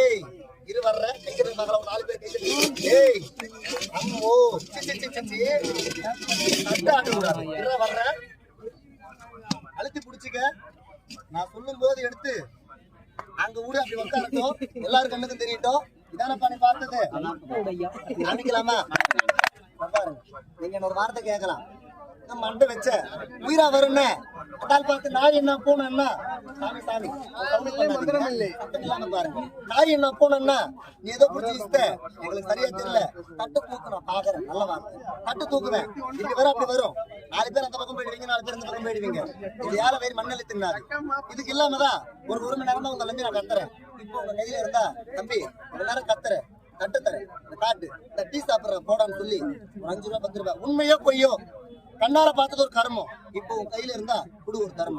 ஏய் இரு வர்ற. கைத்தறி மகள ஒரு நாலு பேர் கைத்தறி ஏய் அம்மோ சி சி சி சி ஆட்ட கூடாது இரு வர்ற. அழுத்தி பிடிச்சிக்க. நான் சொல்லும் போது எடுத்து. அங்க ஊடு அப்படி உட்காரட்டும் எல்லாரும் கண்ணுக்கும் தெரியட்டும். இதானப்பா நீ பார்த்தது? காமிக்கலாமா? பாருங்க நீங்க இன்னொரு ஒரு வார்த்தை கேட்கலாம். மண்டை வச்ச. உயிரா வரும்னே. அதால் பார்த்து நாய் என்ன பூனை என்ன சாமி. சாமி. சத்தம் இல்லாம பாருங்க. நாய் என்ன பூனை என்ன நீ ஏதோ பிடிச்சி எங்களுக்கு சரியா தெரியல. தட்டு தூக்கணும். பாக்குறேன். நல்ல வார்த்தை. தட்டு தூக்குவேன். இப்படி வரும் அப்படி வரும். நாலு பேர் அந்த பக்கம் போயிடுவீங்க நாலு பேர் இந்த பக்கம் போயிடுவீங்க. இது யார வயிறு மண்ணெல்லி தின்னாது? இதுக்கு இல்லாமதான் ஒரு ஒரு மணி நேரமா உங்க நம்பி நான் கத்துறேன். இப்போ உங்க கையில இருந்தா தம்பி ஒரு நேரம் கத்துறேன். தட்டு தரேன். இந்த காட்டு. இந்த டீ சாப்பிடுற போடான்னு சொல்லி ஒரு அஞ்சு ரூபா பத்து ரூபாய். உண்மையோ பொய்யோ? கண்ணால பார்த்தது ஒரு கர்மம். இப்போ உன் கையில இருந்தா குடு ஒரு தர்மம்.